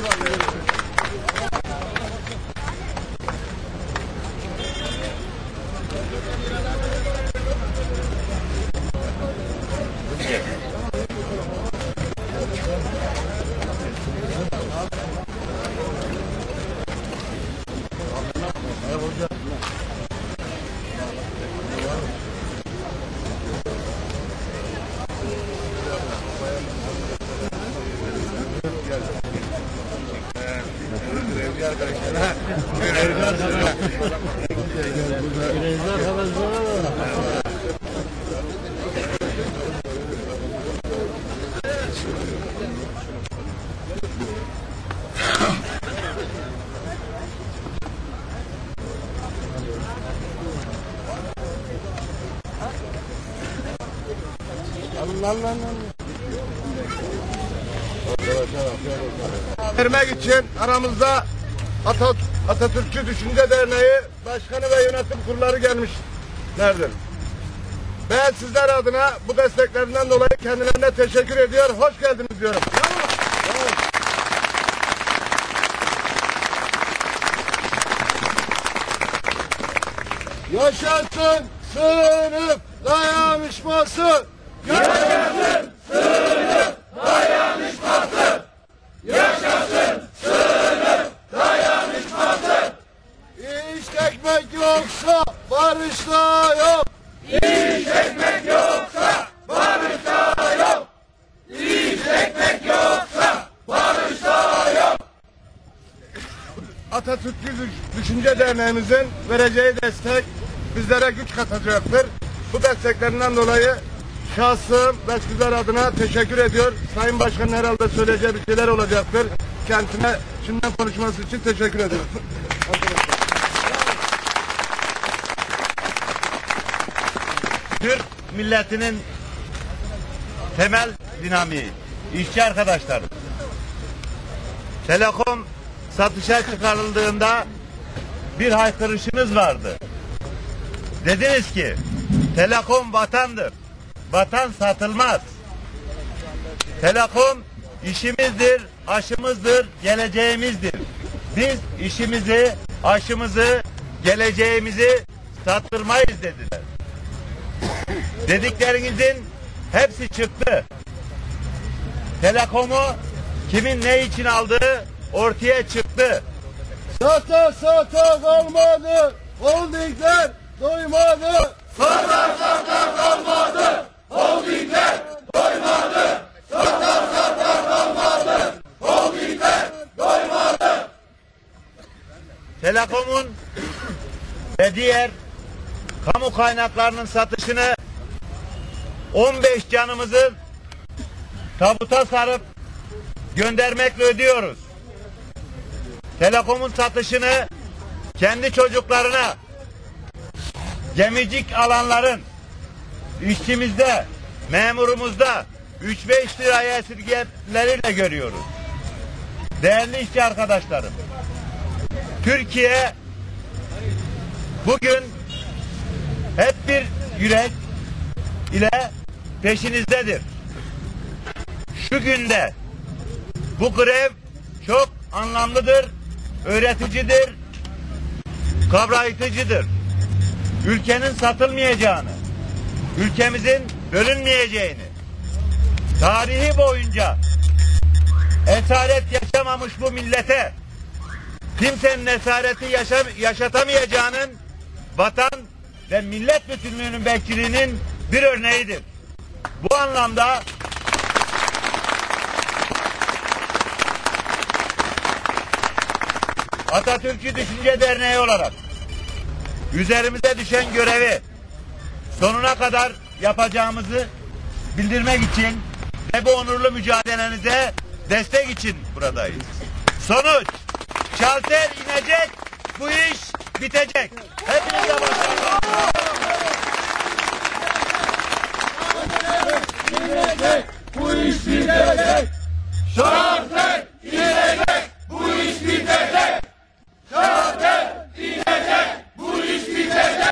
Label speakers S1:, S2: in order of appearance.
S1: valeu. Vermek için aramızda Atat Atatürkçü Düşünce Derneği Başkanı ve Yönetim Kurulları gelmişlerdir. Ben sizler adına bu desteklerinden dolayı kendilerine teşekkür ediyor. Hoş geldiniz diyorum. Yaşasın sınıf dayanışması. İş ekmek yoksa barış da yok. Atatürkçü Düş- Düşünce Derneğimizin vereceği destek bizlere güç katacaktır. Bu desteklerinden dolayı şahsım ve sizler adına teşekkür ediyor. Sayın Başkan herhalde söyleyeceği bir şeyler olacaktır. Kendine şimdiden konuşması için teşekkür ediyorum.
S2: Türk milletinin temel dinamiği, işçi arkadaşlarım. Telekom satışa çıkarıldığında bir haykırışınız vardı. Dediniz ki Telekom vatandır. Vatan satılmaz. Telekom işimizdir, aşımızdır, geleceğimizdir. Biz işimizi, aşımızı, geleceğimizi sattırmayız dediler. Dediklerinizin hepsi çıktı. Telekomu kimin ne için aldığı ortaya çıktı.
S1: Sata sata kalmadı. Holdingler doymadı.
S2: Telekom'un ve diğer kamu kaynaklarının satışını 15 canımızı tabuta sarıp göndermekle ödüyoruz. Telekom'un satışını kendi çocuklarına gemicik alanların işçimizde, memurumuzda 3-5 liraya esirgemeleriyle görüyoruz. Değerli işçi arkadaşlarım, Türkiye bugün hep bir yürek ile peşinizdedir. Şu günde bu grev çok anlamlıdır, öğreticidir, kavrayıcıdır. Ülkenin satılmayacağını, ülkemizin bölünmeyeceğini, tarihi boyunca esaret yaşamamış bu millete kimsenin esareti yaşa- yaşatamayacağının vatan ve millet bütünlüğünün bekçiliğinin bir örneğidir. Bu anlamda Atatürkçü Düşünce Derneği olarak üzerimize düşen görevi sonuna kadar yapacağımızı bildirmek için ve bu onurlu mücadelenize destek için buradayız. Sonuç, şalter inecek, bu iş bitecek. Hepinize başarılar.
S1: Sorte!